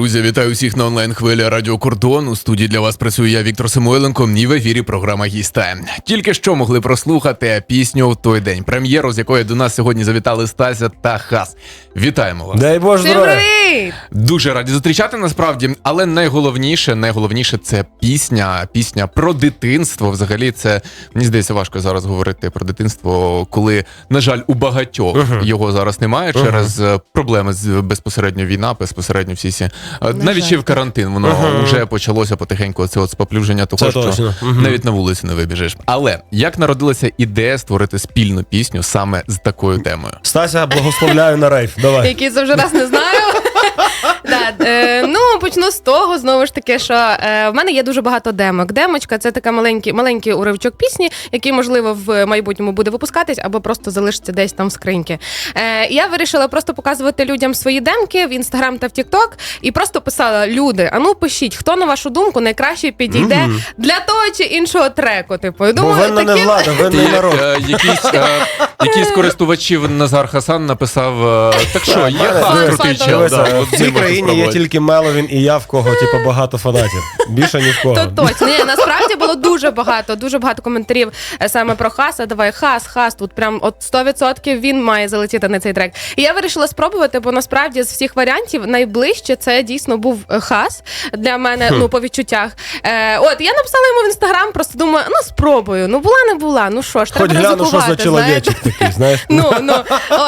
Друзі, вітаю всіх на онлайн хвилі Радіо Кордон. У студії для вас працюю я Віктор Самойленко. І в ефірі програма «Гість-Тайм». Тільки що могли прослухати пісню в той день, прем'єру, з якої до нас сьогодні завітали Стася та Хас. Вітаємо вас. Дай Боже здоров'я. Дуже раді зустрічати насправді, але найголовніше, найголовніше це пісня, пісня про дитинство. Взагалі, це мені здається важко зараз говорити про дитинство, коли, на жаль, у багатьох Мгм. його зараз немає Мгм. через е, проблеми з безпосередньо війна, безпосередньо всі ці навіть ще в карантин. Воно Мгм. вже почалося потихеньку. Це от споплюження того, Це що точно. Мгм. навіть на вулиці не вибіжиш. Але як народилася ідея створити спільну пісню саме з такою темою? Стася, благословляю на рейф. Давай. Який це вже раз не е, ну, почну з того, знову ж таки, що е, в мене є дуже багато демок. Демочка це така маленький, маленький уривчок пісні, який, можливо, в майбутньому буде випускатись або просто залишиться десь там в скриньки. Е, я вирішила просто показувати людям свої демки в інстаграм та в Тікток і просто писала: люди, а ну пишіть, хто на вашу думку найкраще підійде Мгм. для того чи іншого треку. Типу, І Бо думаю, винна не влада, винний народ. е, якийсь, е, з користувачів Назар Хасан написав: е, так що, є хас крутий чел. Дивися, да, от в цій ним країні є спробувати. тільки Меловін і я, в кого типу, багато фанатів. Більше ні в кого. То точно. Ні, насправді було дуже багато, дуже багато коментарів е, саме про Хаса. Давай хас, хас. Тут прям от 100% він має залетіти на цей трек. І я вирішила спробувати, бо насправді з всіх варіантів найближче це дійсно був е, хас для мене. Ну по відчуттях. Е, от я написала йому в інстаграм, просто думаю, ну спробую. Ну була не була. Ну що ж, Хоч треба гляну, що за ризикувати, чоловічок такий, знаєш. Ну ну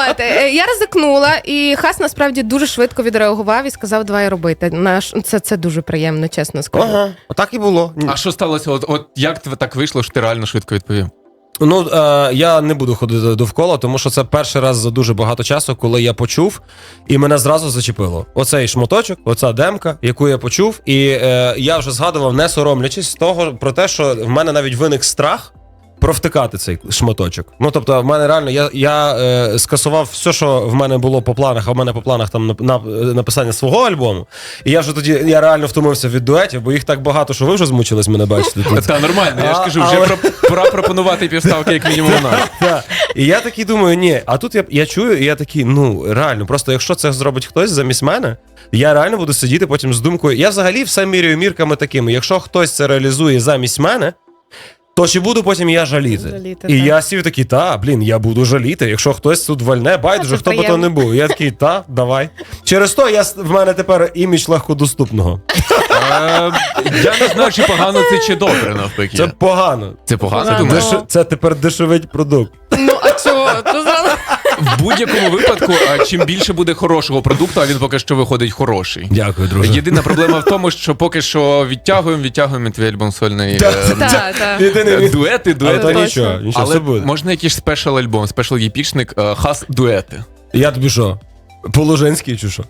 от е, я ризикнула, і хас насправді дуже швидко відреагував і сказав, давай робити. Наш це, це дуже приємно, чесно скажу. Ага, отак і було. А що сталося? От, от як так вийшло, що ти реально швидко відповів? Ну е, я не буду ходити довкола, тому що це перший раз за дуже багато часу, коли я почув, і мене зразу зачепило. Оцей шмоточок, оця демка, яку я почув, і е, я вже згадував, не соромлячись того про те, що в мене навіть виник страх. Провтикати цей шматочок. Ну тобто, в мене реально я, я е, скасував все, що в мене було по планах, а в мене по планах там нап- нап- написання свого альбому. І я вже тоді я реально втомився від дуетів, бо їх так багато, що ви вже змучились мене бачити. тут. Та нормально, я ж кажу, вже але- про- пора пропонувати півставки, як мінімум. Так. І я такий думаю, ні. А тут я, я чую, і я такий, ну реально, просто якщо це зробить хтось замість мене, я реально буду сидіти потім з думкою. Я взагалі все міряю мірками такими. Якщо хтось це реалізує замість мене. То чи буду потім я жаліти? Жаліти, і так. я сів такий, та, блін, я буду жаліти. Якщо хтось тут вальне, байдуже, хто би то не був. Я такий, та, давай. Через то я с- в мене тепер імідж легкодоступного. Е, Я не знаю, чи погано це чи добре навпаки. Це погано. Це погано, Це тепер дешевить продукт. Ну а чого? В будь-якому випадку, а чим більше буде хорошого продукту, а він поки що виходить хороший. Дякую, друже. Єдина проблема в тому, що поки що відтягуємо, відтягуємо твій альбом сольний. Е. Єдиний е, Дуети, Але дуети. Точно. нічого, нічого, Але буде. можна якийсь спешл альбом, спешл єпічник, е, хас дуети. Я тобі що? Положенський чи що?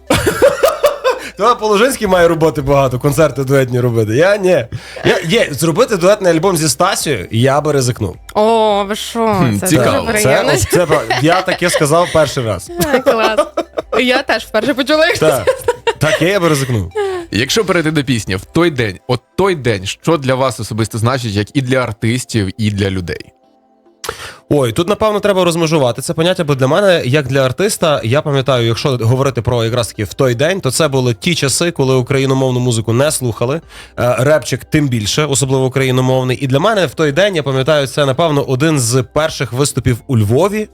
То Положенський має роботи багато, концерти дуетні робити. Я ні. Я, є, зробити дуетний альбом зі Стасією, я би ризикнув. О, ви що? Хм, Це цікаво. дуже Це, приємно. ось це, я таке сказав перший раз. А, Клас. Я теж вперше почула, як Так, таке я би ризикнув. Якщо перейти до пісні, в той день, от той день, що для вас особисто значить, як і для артистів, і для людей? Ой, тут напевно треба розмежувати це поняття, бо для мене, як для артиста, я пам'ятаю, якщо говорити про якраз таки в той день, то це були ті часи, коли україномовну музику не слухали. Е, Репчик тим більше, особливо україномовний. І для мене в той день я пам'ятаю, це напевно один з перших виступів у Львові.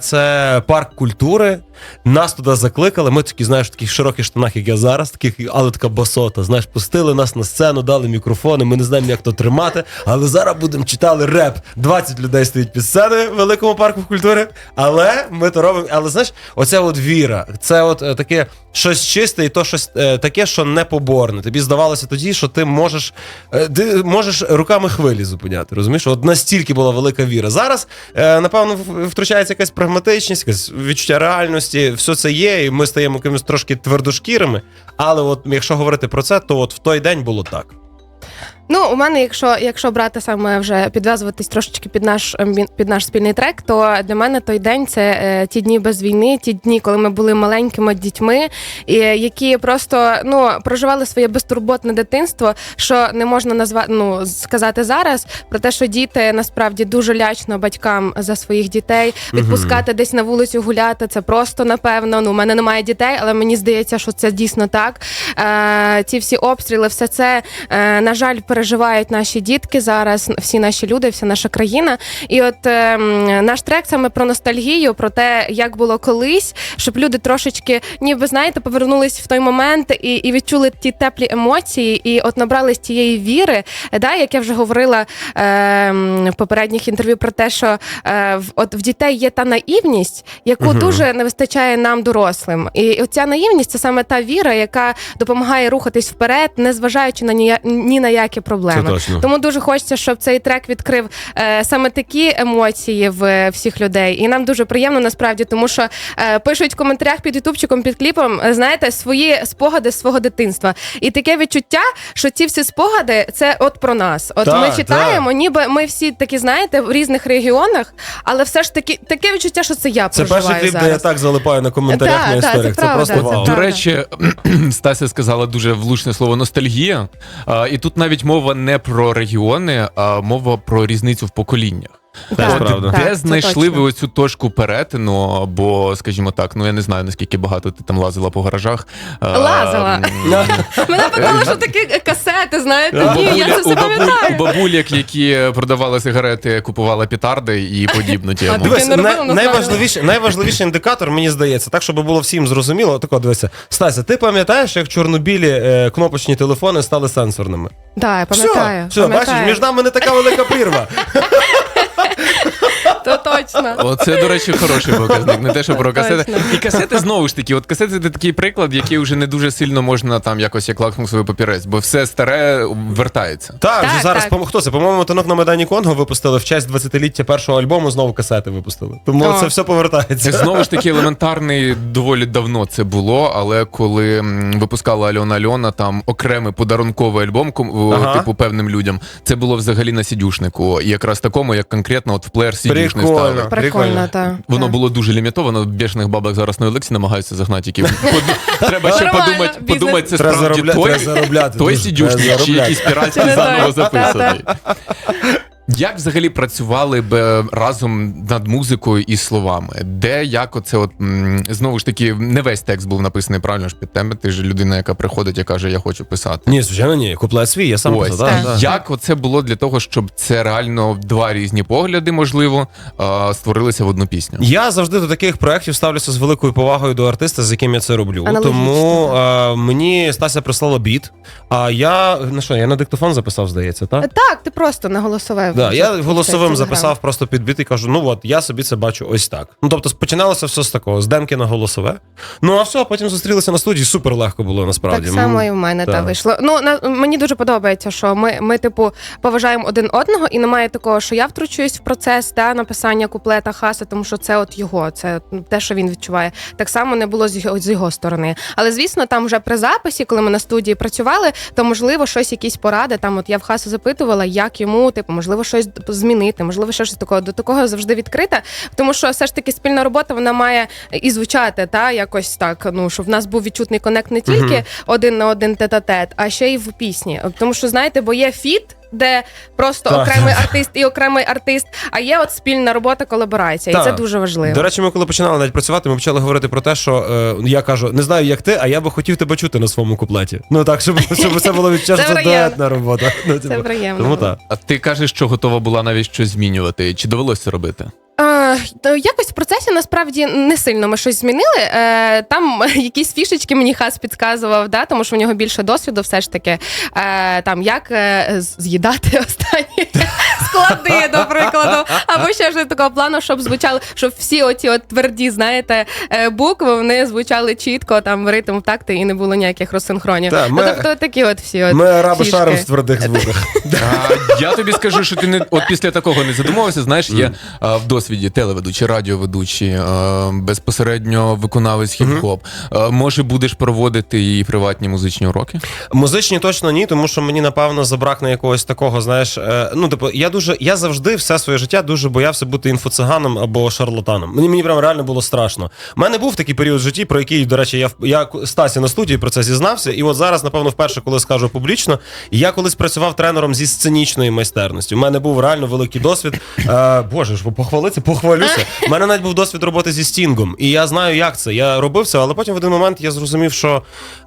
Це парк культури. Нас туди закликали. Ми такі, знаєш, в таких широких штанах, як я зараз, таких, але така басота. Знаєш, пустили нас на сцену, дали мікрофони. Ми не знаємо, як то тримати. Але зараз будемо читали реп. 20 людей стоїть під сценою в великому парку культури. Але ми то робимо. Але знаєш, оця от віра, це от е, таке щось чисте, і то щось е, таке, що не поборне. Тобі здавалося тоді, що ти можеш, е, ти можеш руками хвилі зупиняти. Розумієш? От настільки була велика віра. Зараз, напевно, втручається якась прагматичність, якесь відчуття реальності. Все це є, і ми стаємо якимось трошки твердошкірими. Але от якщо говорити про це, то от в той день було так. Ну, у мене, якщо, якщо брати саме вже підв'язуватись трошечки під наш ем, під наш спільний трек, то для мене той день це е, ті дні без війни, ті дні, коли ми були маленькими дітьми, і, які просто ну проживали своє безтурботне дитинство, що не можна назвати ну сказати зараз про те, що діти насправді дуже лячно батькам за своїх дітей відпускати десь на вулицю гуляти. Це просто напевно. Ну, у мене немає дітей, але мені здається, що це дійсно так. Е, ці всі обстріли, все це е, на жаль переживають наші дітки зараз, всі наші люди, вся наша країна. І от е, наш трек саме про ностальгію, про те, як було колись, щоб люди трошечки, ніби знаєте, повернулись в той момент і, і відчули ті теплі емоції, і от набрались тієї віри, да, як я вже говорила е, в попередніх інтерв'ю про те, що е, в, от в дітей є та наївність, яку Мгм. дуже не вистачає нам, дорослим. І оця наївність це саме та віра, яка допомагає рухатись вперед, не зважаючи на ні, ні на які проблеми. Це точно. Тому дуже хочеться, щоб цей трек відкрив е, саме такі емоції в е, всіх людей. І нам дуже приємно насправді, тому що е, пишуть в коментарях під ютубчиком, під кліпом, е, знаєте, свої спогади з свого дитинства. І таке відчуття, що ці всі спогади це от про нас. От Так, ми читаємо, ніби ми всі такі, знаєте, в різних регіонах, але все ж таки таке відчуття, що це я Це проживаю перший кліп, зараз. де я так залипаю на коментарях Так, на так, це історіях. Це, правда, просто це вау. правда. До речі, Стася сказала дуже влучне слово ностальгія. А, І тут навіть мова не про регіони, а мова про різницю в поколіннях. Теж От правда. Де Так, це знайшли точно. ви оцю точку перетину? Бо, скажімо так, ну я не знаю наскільки багато ти там лазила по гаражах. Лазила. м, Мене питали, що такі касети, знаєте, ні, я це все у пам'ятаю. у бабуляк, які продавали сигарети, купували петарди і подібну тему. Дивись, Таке не робила, най- насправді. найважливіший, найважливіший індикатор, мені здається, так, щоб було всім зрозуміло. Тако, дивися. Стася, ти пам'ятаєш, як чорнобілі е, кнопочні телефони стали сенсорними? Так, я пам'ятаю. Все, все бачиш, пам'ятаю. між нами не така велика прірва. То точно. Оце, до речі, хороший показник. Не те, що про касети. І касети знову ж таки, от касети це такий приклад, який вже не дуже сильно можна там якось як лакмусовий папірець, бо все старе вертається. Так, Так, вже зараз так. по- хто це? По-моєму, танок на Майдані Конго випустили в честь 20-ліття першого альбому, знову касети випустили. Тому О. це все повертається. Знову ж таки, елементарний доволі давно це було, але коли м, випускала Альона Альона там окремий подарунковий альбом, ком- Ага. типу певним людям, це було взагалі на сідюшнику. І якраз такому, як конкретно от в плеєр сідюшний Прикольно. ставив. Прикольно. Прикольно, так. Воно було дуже лімітовано. Бешених бабок зараз на Олексі намагаються загнати, які треба ще Нормально, подумати, бізнес. подумати, це Треба справді заробля- той, треба заробляти той дуже, сідюшник треба чи заробляти. якийсь піратський Чи не заново той? записаний. Як взагалі працювали б разом над музикою і словами? Де як оце от знову ж таки не весь текст був написаний правильно ж під тебе. Ти ж людина, яка приходить і каже, я хочу писати. Ні, звичайно, ні. Куплет свій, я сам Ось писав. так. да, да. як оце було для того, щоб це реально два різні погляди, можливо, створилися в одну пісню? Я завжди до таких проєктів ставлюся з великою повагою до артиста, з яким я це роблю. Аналогічно, Тому е, мені Стася прислала біт. А я на що, я на диктофон записав, здається, так? Так, ти просто на голосове. Да, я голосовим записав просто під біт і кажу: ну от я собі це бачу ось так. Ну тобто починалося все з такого, з демки на голосове. Ну а все, а потім зустрілися на студії. Супер легко було насправді. Так само і в мене та вийшло. Ну на мені дуже подобається, що ми, ми типу поважаємо один одного, і немає такого, що я втручуюсь в процес та написання куплета хаса, тому що це от його, це те, що він відчуває. Так само не було з його з його сторони. Але звісно, там вже при записі, коли ми на студії працювали, то можливо щось, якісь поради. Там от я в хасу запитувала, як йому, типу, можливо, щось змінити, можливо, щось такого. До такого завжди відкрита. Тому що все ж таки спільна робота вона має і звучати, та якось так. Ну щоб в нас був відчутний конект не тільки Мгм. один на один тет-а-тет, а ще й в пісні. Тому що знаєте, бо є фіт. Де просто Так. окремий артист і окремий артист, а є от спільна робота, колаборація, і це Так. дуже важливо. До речі, ми коли починали навіть працювати, ми почали говорити про те, що е, я кажу, не знаю, як ти, а я би хотів тебе чути на своєму куплеті. Ну так, щоб, щоб це було відчасно приємно. дуетна робота. Ну, Це типу, приємно. Тому так. А ти кажеш, що готова була навіть щось змінювати? Чи довелося робити? Е, то якось в процесі насправді не сильно ми щось змінили. Е, там якісь фішечки мені хас підказував, да, тому що в нього більше досвіду, все ж таки. Е, там як е, з'їдати останні склади, до прикладу, або ще ж такого плану, щоб звучали, щоб всі оці от тверді, знаєте, букви вони звучали чітко, там ритм такти і не було ніяких розсинхронів. Та, ми- ну, тобто такі от всі от Ми араби фішки. шаром в твердих звуках. Я тобі скажу, що ти не от після такого не задумувався. Знаєш, є в досвід досвіді телеведучий, радіоведучий, е, безпосередньо виконавець хіп-хоп. Е, може, будеш проводити і приватні музичні уроки? Музичні точно ні, тому що мені напевно забракне якогось такого, знаєш. е, Ну, типу, я дуже, я завжди все своє життя дуже боявся бути інфоциганом або шарлатаном. Мені мені прям реально було страшно. У мене був такий період в житті, про який, до речі, я я Стасі на студії про це зізнався. І от зараз, напевно, вперше, коли скажу публічно, я колись працював тренером зі сценічної майстерності. У мене був реально великий досвід. Боже ж, похвалитися, похвалюся. У мене навіть був досвід роботи зі стінгом, і я знаю, як це. Я робив це, але потім в один момент я зрозумів, що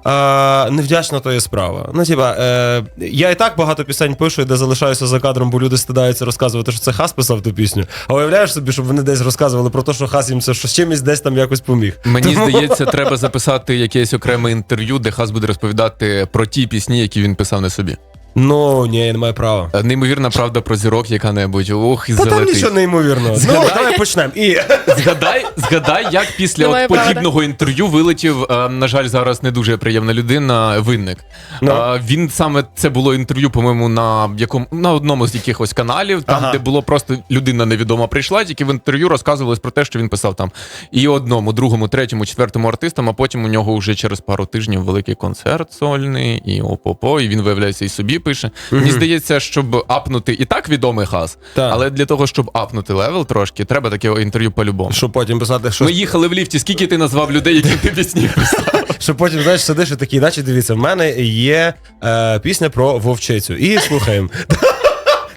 е, невдячна то є справа. Ну, типа, е, я і так багато пісень пишу, де залишаюся за кадром, бо люди стидаються розказувати, що це Хас писав ту пісню. А уявляєш собі, щоб вони десь розказували про те, що Хас їм це що чимось десь там якось поміг. Мені Тому- здається, треба записати якесь окреме інтерв'ю, де Хас буде розповідати про ті пісні, які він писав на собі. Ну ні, я не маю права. Е, Неймовірна правда про зірок, яка-небудь. Ох, і Та там залетить. нічого неймовірного. Ну, давай почнемо. І Згадай, згадай, як після Немає от правда. подібного інтерв'ю вилетів, е, на жаль, зараз не дуже приємна людина, винник. Ну. Е, Він саме це було інтерв'ю, по-моєму, на якому на одному з якихось каналів, там, Ага. де було просто людина невідома прийшла, тільки в інтерв'ю розказувалось про те, що він писав там і одному, другому, третьому, четвертому артистам, а потім у нього вже через пару тижнів великий концерт сольний, і опо-по, і він виявляється і собі пише. Мені здається, щоб апнути і так відомий хас, Так. але для того, щоб апнути левел трошки, треба таке інтерв'ю по-любому. що потім писати, що Ми їхали в ліфті. Скільки ти назвав людей, які ти пісні писав? Що потім, знаєш, сидиш і такий, наче дивіться, в мене є е, пісня про вовчицю. І слухаємо.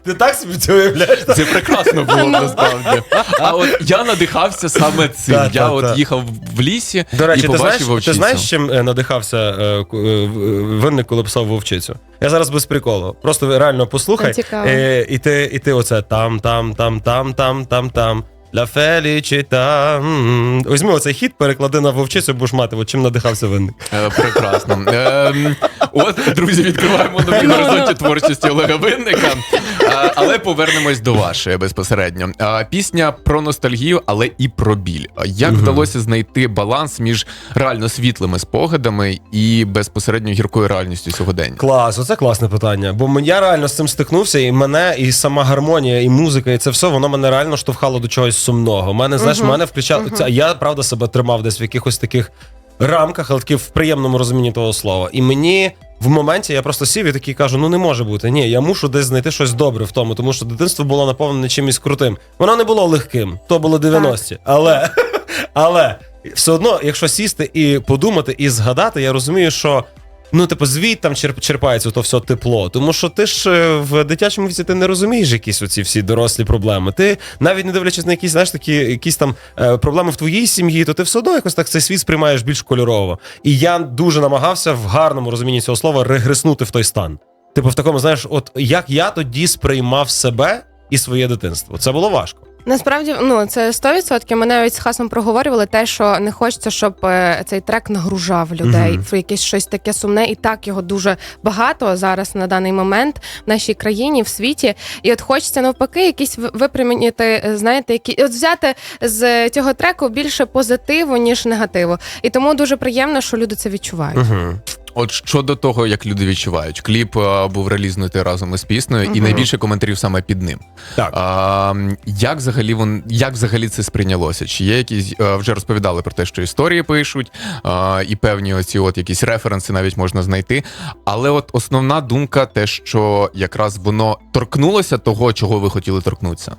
Ти так собі це уявляєш? Це прекрасно було насправді. А от я надихався саме цим. Та, я та, от та. їхав в лісі До речі, і ти побачив знаєш, ти знаєш, чим е, надихався е, ку- е, винник, коли писав вовчицю? Я зараз без приколу. Просто реально послухай. Цікаво. Е, і ти, і ти оце там, там, там, там, там, там, там. Ля Фелічіта. Візьми оцей хіт, переклади на вовчицю, будеш мати, от чим надихався винник. Е, Прекрасно. Ем, От, друзі, відкриваємо нові горизонти творчості Олега Винника. Е, Але повернемось до вашої безпосередньо. Е, Пісня про ностальгію, але і про біль. А Як вдалося знайти баланс між реально світлими спогадами і безпосередньо гіркою реальністю сьогодення? Клас, оце класне питання. Бо я реально з цим стикнувся, і мене, і сама гармонія, і музика, і це все, воно мене реально штовхало до чогось сумного. Мене, знаєш, мене включало. Це, я правда себе тримав десь в якихось таких рамках, але таки в приємному розумінні того слова. І мені. В моменті я просто сів і такий кажу: ну не може бути. Ні, я мушу десь знайти щось добре в тому, тому що дитинство було наповнене чимось крутим. Воно не було легким, то було 90-ті. Але, але все одно, якщо сісти і подумати, і згадати, я розумію, що Ну, типу, звідь там черп- черпається то все тепло. Тому що ти ж е, в дитячому віці ти не розумієш якісь оці всі дорослі проблеми. Ти навіть не дивлячись на якісь, знаєш, такі якісь там е, проблеми в твоїй сім'ї, то ти все одно якось так цей світ сприймаєш більш кольорово. І я дуже намагався в гарному розумінні цього слова регреснути в той стан. Типу, в такому, знаєш, от як я тоді сприймав себе і своє дитинство. Це було важко. Насправді, ну це 100%. Ми навіть з хасом проговорювали те, що не хочеться, щоб е, цей трек нагружав людей в якесь щось таке сумне, і так його дуже багато зараз на даний момент в нашій країні, в світі. І от хочеться навпаки, якісь ви- випрямити, е, знаєте, які от взяти з цього треку більше позитиву ніж негативу. І тому дуже приємно, що люди це відчувають. Угу. От щодо того, як люди відчувають, кліп е, був релізнутий разом із піснею, і найбільше коментарів саме під ним. Так. А, як взагалі вон, як взагалі це сприйнялося? Чи є якісь е, вже розповідали про те, що історії пишуть, а, і певні оці от якісь референси навіть можна знайти. Але от основна думка, те, що якраз воно торкнулося того, чого ви хотіли торкнутися.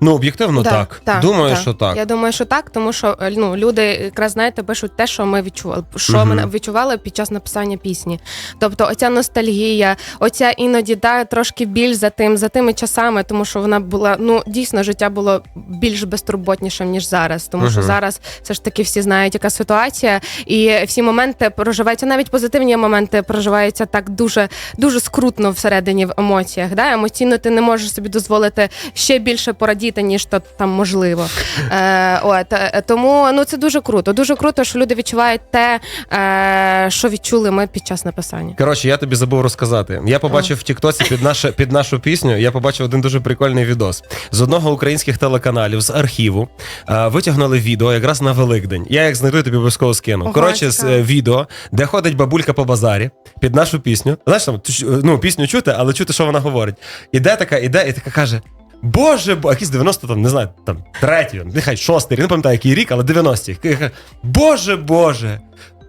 Ну, об'єктивно Да, так. Думаю, що так. Я думаю, що так, тому що е, ну люди якраз знаєте пишуть те, що ми відчували, що Мгм. ми відчували під час написання пісні. Тобто, оця ностальгія, оця іноді да, трошки біль за тим, за тими часами, тому що вона була ну дійсно життя було більш безтурботнішим ніж зараз. Тому що зараз все ж таки всі знають, яка ситуація, і всі моменти проживаються, навіть позитивні моменти проживаються так дуже дуже скрутно всередині в емоціях. Да? Емоційно ти не можеш собі дозволити ще більше порадіти, ніж то там можливо. Е, от е, тому ну це дуже круто. Дуже круто, що люди відчувають те, е, що відчули ми під час написання. Коротше, я тобі забув розказати. Я побачив в Тіктоці під, наше, під нашу пісню. Я побачив один дуже прикольний відос з одного українських телеканалів з архіву. е, витягнули відео якраз на Великдень. Я як знайду, тобі обов'язково скину. Ого, Коротше, з е, відео, де ходить бабулька по базарі під нашу пісню. Знаєш там, ну пісню чути, але чути, що вона говорить. Іде така, іде, і така каже: Боже, бо якийсь 90 там, не знаю, там третій, нехай шостий, не пам'ятаю, який рік, але 90-ті. Боже, Боже,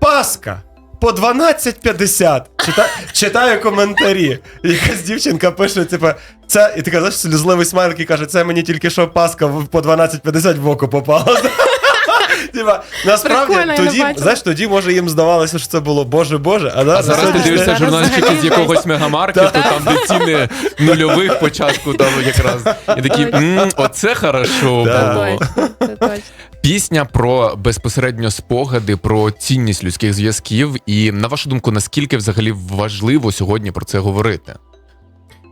Паска! По 12.50. Чита, читаю коментарі. Якась дівчинка пише, типу, це, і ти знаєш, слізливий смайлик і каже, це мені тільки що Паска по 12.50 в око попала. Типа, насправді, Прикольно, я не тоді, бачила. знаєш, тоді може їм здавалося, що це було Боже Боже, а, А на зараз ти дивишся Зараз взагалі з якогось мегамаркету, там де ціни нульових початку там якраз. І такі, «М, оце хорошо Да. було. Точно, це точно. Пісня про безпосередньо спогади, про цінність людських зв'язків. І на вашу думку, наскільки взагалі важливо сьогодні про це говорити?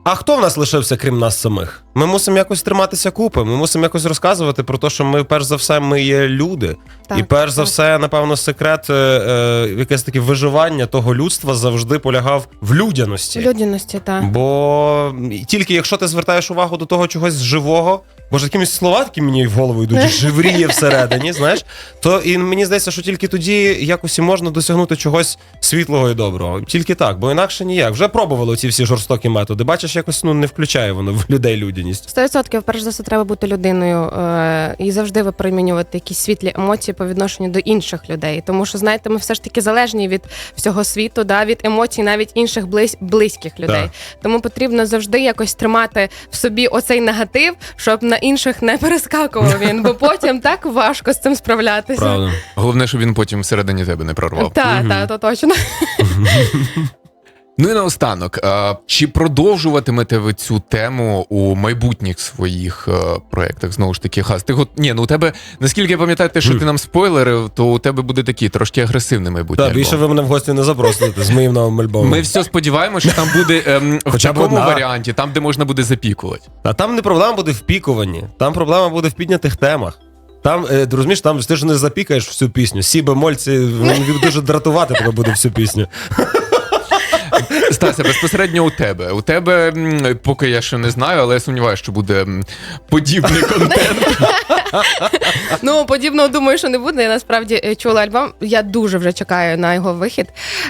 А хто в нас лишився, крім нас самих? Ми мусимо якось триматися купи. Ми мусимо якось розказувати про те, що ми, перш за все, ми є люди. Так, і перш за все, напевно, секрет, е, е, якесь таке виживання того людства завжди полягав в людяності. Людяності, так. Бо тільки якщо ти звертаєш увагу до того чогось живого, бо ж якимось слова такі мені в голову йдуть, живріє всередині, знаєш, то і мені здається, що тільки тоді якось і можна досягнути чогось світлого і доброго. Тільки так, бо інакше ніяк. Вже пробували ці всі жорстокі методи. Бачиш, якось ну не включає воно в людей людяність. Сто відсотків, перш за все, треба бути людиною е, і завжди випромінювати якісь світлі емоції по відношенню до інших людей. Тому що, знаєте, ми все ж таки залежні від всього світу, да, від емоцій навіть інших близь, близьких людей. Так. Тому потрібно завжди якось тримати в собі оцей негатив, щоб на інших не перескакував він, бо потім так важко з цим справлятися. Головне, щоб він потім всередині тебе не прорвав. Так, так, то точно. Ну і наостанок, чи продовжуватимете ви цю тему у майбутніх своїх е, проєктах? Знову ж таки, хас. Ти го... Ні, ну у тебе, наскільки я пам'ятаю, те, що ти нам спойлерив, то у тебе буде такий трошки агресивний майбутній. Так, більше ви мене в гості не запросите з моїм новим альбомом. Ми все сподіваємося, що там буде ем, в Хоча такому одна. варіанті, там, де можна буде запікувати. А там не проблема буде в пікуванні, там проблема буде в піднятих темах. Там, е, ти розумієш, там ти ж не запікаєш всю пісню. Сі бемоль, це дуже дратувати тебе буде всю пісню. Стася, безпосередньо у тебе. У тебе, поки я ще не знаю, але я сумніваюся, що буде подібний контент. Ну, подібного думаю, що не буде. Я насправді е, чула альбом. Я дуже вже чекаю на його вихід.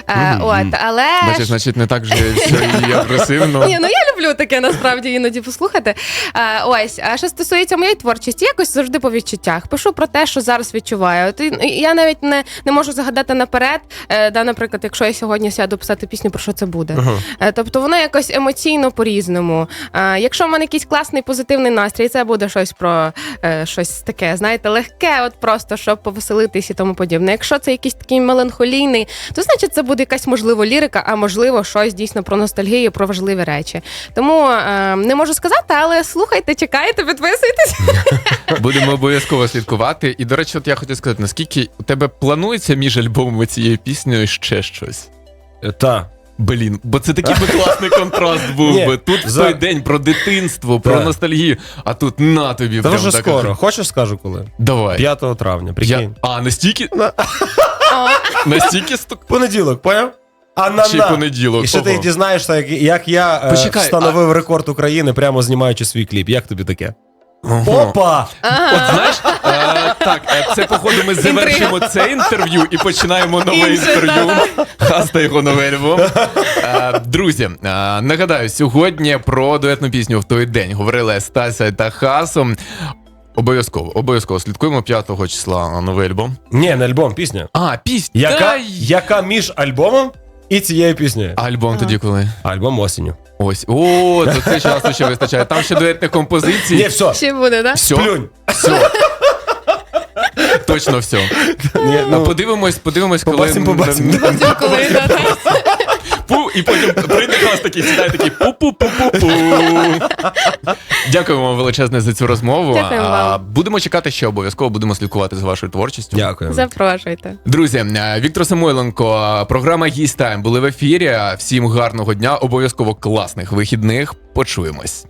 Е, от, але Бачиш, значить, не так же все і агресивно. Ні, ну я люблю таке насправді іноді послухати. А, ось, а що стосується моєї творчості, якось завжди по відчуттях. Пишу про те, що зараз відчуваю. От, і я навіть не, не можу загадати наперед. Е, да, наприклад, якщо я сьогодні сяду писати пісню, про що це буде. Е, тобто воно якось емоційно по-різному. А, якщо в мене якийсь класний позитивний настрій, це буде щось про е, щось таке, знаєте, легке, от просто щоб повеселитись і тому подібне. Якщо це якийсь такий меланхолійний, то значить це буде якась можливо лірика, а можливо щось дійсно про ностальгію, про важливі речі. Тому е, не можу сказати, але слухайте, чекайте, підписуйтесь. Будемо обов'язково слідкувати. І, до речі, от я хотів сказати, наскільки у тебе планується між альбомами цією піснею ще щось? Е, Та. Блін, бо це такий би класний контраст був би. Тут в той день про дитинство, про ностальгію, а тут на тобі. Прям вже скоро. Хочеш скажу коли? Давай. 5 травня, прикинь. А, настільки? Настільки. Понеділок, поняв? А на Чи понеділок? І ще ти дізнаєшся, як, я е, встановив рекорд України, прямо знімаючи свій кліп. Як тобі таке? Опа! От знаєш, е, так, е, це походу ми завершимо це інтерв'ю і починаємо нове Інше, інтерв'ю. Хаста його новий альбом. Е, Друзі, е, нагадаю, сьогодні про дуетну пісню в той день говорили Стася та Хасом. Обов'язково, обов'язково слідкуємо 5 числа на новий альбом. Ні, не альбом, пісня. А, пісня. Яка, Та й- яка між альбомом і цією піснею? А альбом тоді коли? Альбом осінню. Ось. О, то це часу ще вистачає. Там ще дуетних композицій. Ні, все. ще буде, так? Все, Плюнь. все. Точно все. Ні, Ну, подивимось, подивимось, коли. Побачимо, побачимо. Коли, да, так. Пу, і потім прийде клас такий, сідає такий пу-пу-пу-пу-пу. Дякуємо вам величезне за цю розмову. Дякуємо А, вам. Будемо чекати ще обов'язково, будемо слідкувати за вашою творчістю. Дякую. Запрошуйте. Друзі, е, Віктор Самойленко, програма «Гість Тайм» були в ефірі. Всім гарного дня, обов'язково класних вихідних. Почуємось.